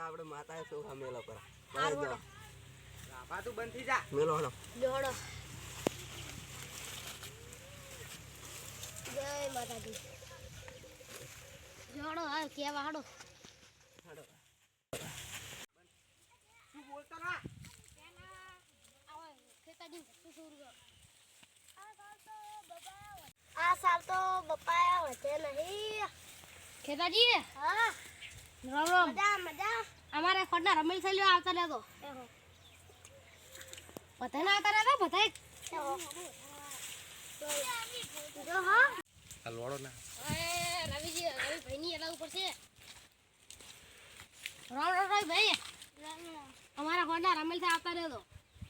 આપણે માતાએ સોખા મેલો કરા. તું બંધ થઈ જા. મેલો હળો જોડો જય માતાજી. જોડો હા કેવા હાડો. શું બોલતો ના. આ સાલ તો બપાયા વધે નહીં. ખેતાજી? હા. રામ રામ. મજા મજા. અમારે ખોટના રમેલ થયેલો આવતા રહેતો એહો. બધાને આવતા રહેતો બધા જો હા. આ લોડો ના. રવિજી ની એલા ઉપર છે. રામ રામ રામ ભાઈ અમારા ખોટના રમેલથી આવતા રહેતો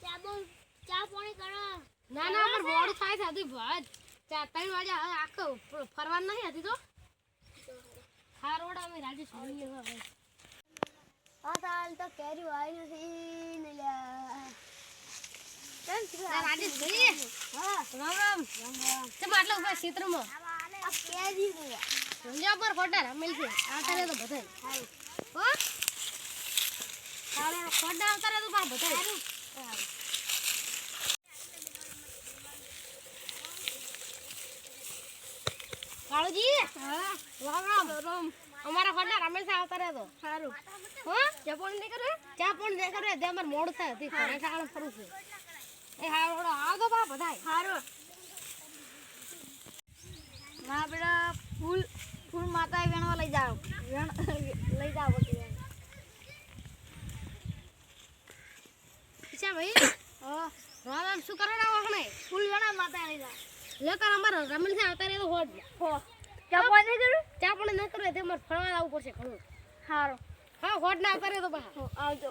ચા બહુ ચા પાણી કરો. ના ના અમારે મોડું થાય છે હજી ભાત ત્રણ વાગે આખો ફરવાનું નહીં હતી તો. હારોડામાં રાજેશ ભાઈ હવે. આ તો કેરી લ્યા કેમ છે રાજેશ ભાઈ કેરી ને પર ફોટા રમેલ છે. આ તો બધાય. હો? તારે ફોટા તો પણ બધાય કાળુજી હા રામ રામ અમારા ખોટા રમેશ આવતા રહેતો સારું. હા? ચા પણ નહીં કરે? ચા પણ નહીં કરે તે અમારે મોડ થાય હતી ઘરે ખાવાનું ફરું છે. એ હારો આવો બા બધા સારું બેટા ફૂલ ફૂલ માતા વેણવા લઈ જાઓ. વેણ લઈ જાઓ પછી. ભાઈ હા. રામ શું કરો ના ફૂલ વેણા માતા લઈ જાઓ. લેકર અમાર રમણ છે આવતા રહેતો હોટ હો ચા પણ ન કરું ચા પણ ન કરું તે મારે ફરવા આવવું પડશે ઘણું. સારું હા હોટ ના આવતા તો બા. આવજો.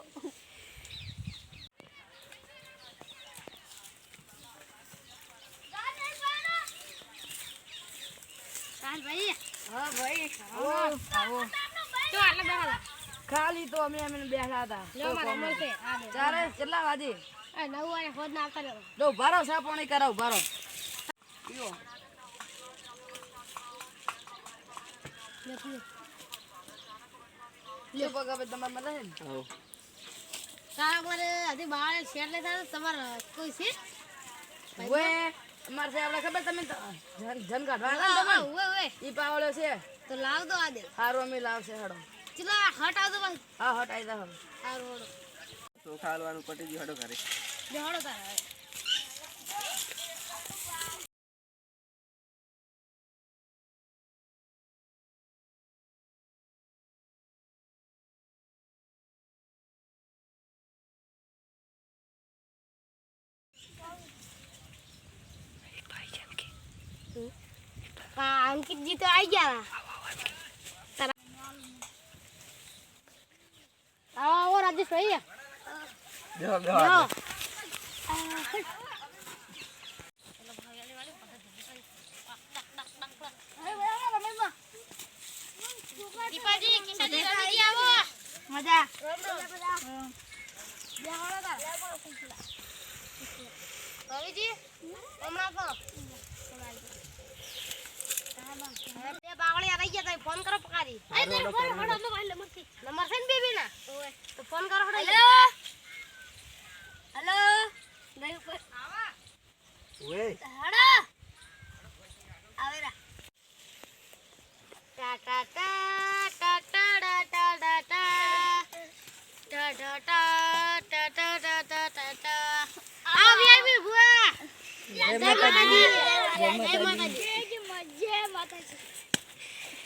ખાલી તો અમે અમે બેઠા હતા. કેટલા વાગે? નવ વાગે હોદ ના આવતા ભારો સાપોણી કરાવ ભારો પીવો લે પગ હવે તમારે મળે છે ને? આવો. તારા અમારે હજી બાર શેર લેતા તમારે કોઈ છે? ઓએ અમારે છે આપણે ખબર તમે તો જન જન કાઢવા હા, હતા હા, ને ઉવે, ઉવે. ઈ પાવળો છે. તો લાવ દો આ દે હારો અમે લાવશે હડો. ચલા હટ ભાઈ. હા હટાઈ દો હવે. સારું હળો પટી ગયું હડો ઘરે. તારા apaan gitu aja lah. Tahu what saya ya? Ya, બે બાવળી આવી ગયા તો ફોન કરો પકારી. એ તો ફોન હડો નો વાલે મરથી નંબર છે ને બેબી ના ઓય. તો ફોન કરો હડો. હેલો. હેલો. નહીં ઉપર આવા ઓય. હડો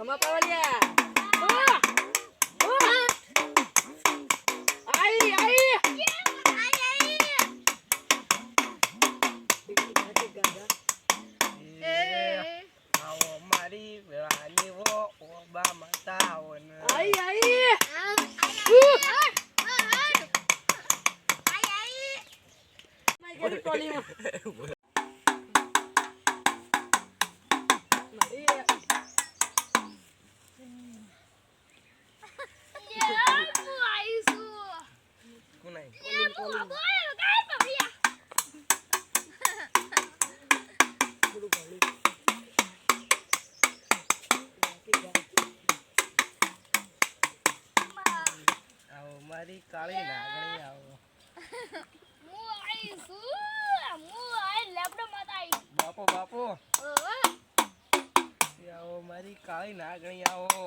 કમા પાવલિયા. આઈ આઈ. મારી રાની વો ઓબા માતા ઓન આઈ આઈ. આઈ આઈ. મારી ટોલીમાં આવો, મારી કાળી નાગણી આવો. હું આઈ આવો, મારી કાળી નાગણી આવો મારી જય માં આવો મારી કાળી નાગણી આવો.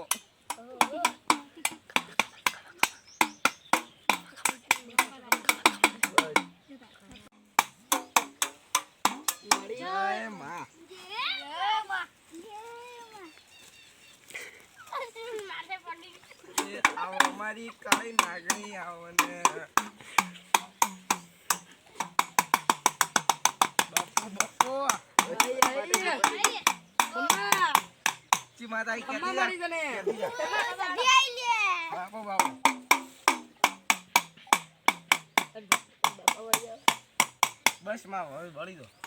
ને બાપો બાપો આઈ, આઈ. ખમા. ચી માતા કેતી જા. કેતી જા. બાપો બાપો બસમાં હવે બળી દો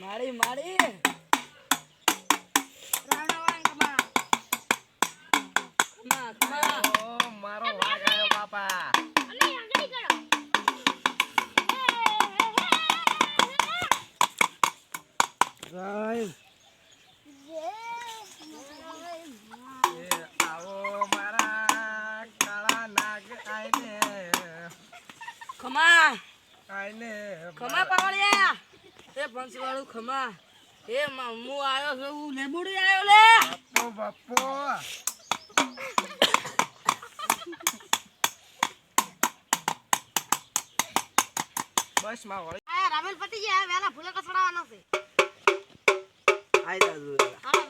મારી મારી મારો વાગ આવ્યો બાપા એ આવો મારા. કાળા નાગ આઈને ખમા આઈને ખમા પાવડિયા એ પંચવાળું ખમા. એ હું આવ્યો છું હું લેબુડી આવ્યો લે. બાપો બાપો. બસમાં વળી. રામેલ પતિ ગયા વેલા ફૂલે કસડાવાનો છે. આઈ દાદુ હા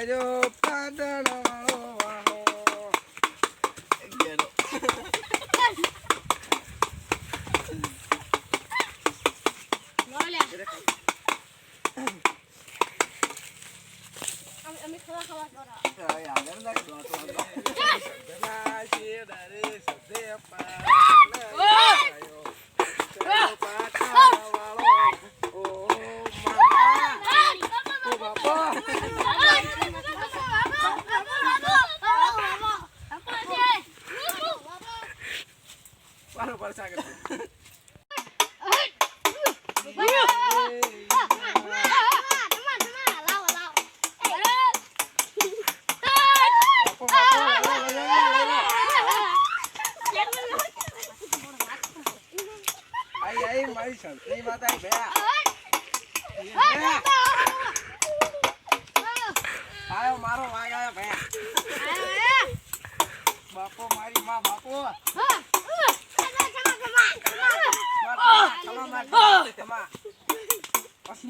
કર્યો પાટણ વાળો વાહો ગેલો સંતરી માતા ભયા આયો, મારો વાગ આયો ભયા બાપો, મારી માં, બાપો. ખમા માર ખમા બસ